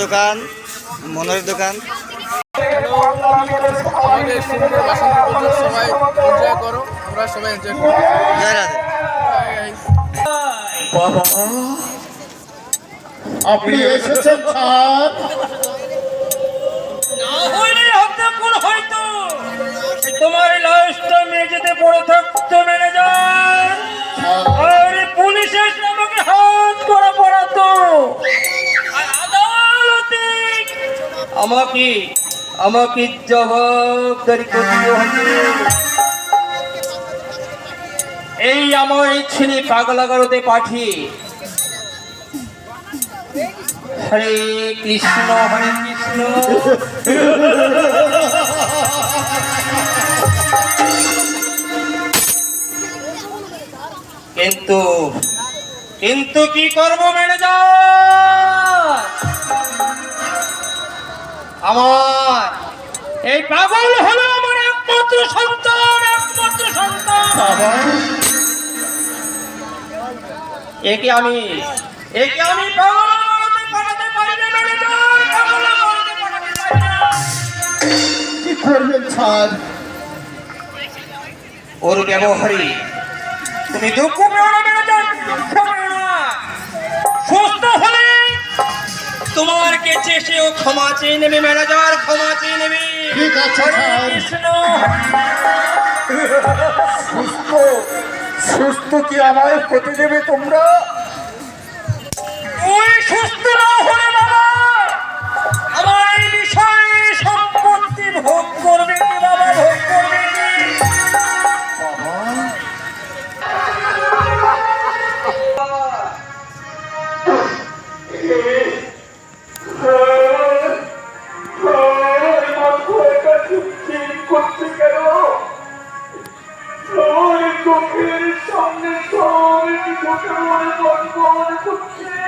দোকান মনের দোকান সবাই এনজয় করো আমরা সবাই এনজয় করি আপনি এসেছেন স্যার। মেঝেতে পড়ে থাকতো ম্যানেজার আর পুলিশ এসে আমাকে হাত করা পড়াতো। আমাকে আমাকে জবাবদারি করতে হবে এই আমার ছেলে পাগলাগারোতে পাঠিয়ে হরে কৃষ্ণ হরে কৃষ্ণ। কিন্তু কিন্তু কি করব ম্যানেজার? আমার এই পাগল হলো আমার একমাত্র সন্তান একমাত্র সন্তান। একে আমি একে আমি পাগল পাঠাতে পারি না ম্যানেজার? পাগল পাঠাতে পারি না। কি করবেন স্যার? ওর ব্যবহারে তুমি দুঃখ পেও না। পেও সুস্থ হলে তোমার কাছে সেও ক্ষমা চেয়ে নেবে ম্যানেজার ক্ষমা চেয়ে নেবে। ঠিক আছে, কৃষ্ণ। সুস্থ সুস্থ কি আমায় হতে দেবে তোমরা? ওই সুস্থ মনে মনে করছে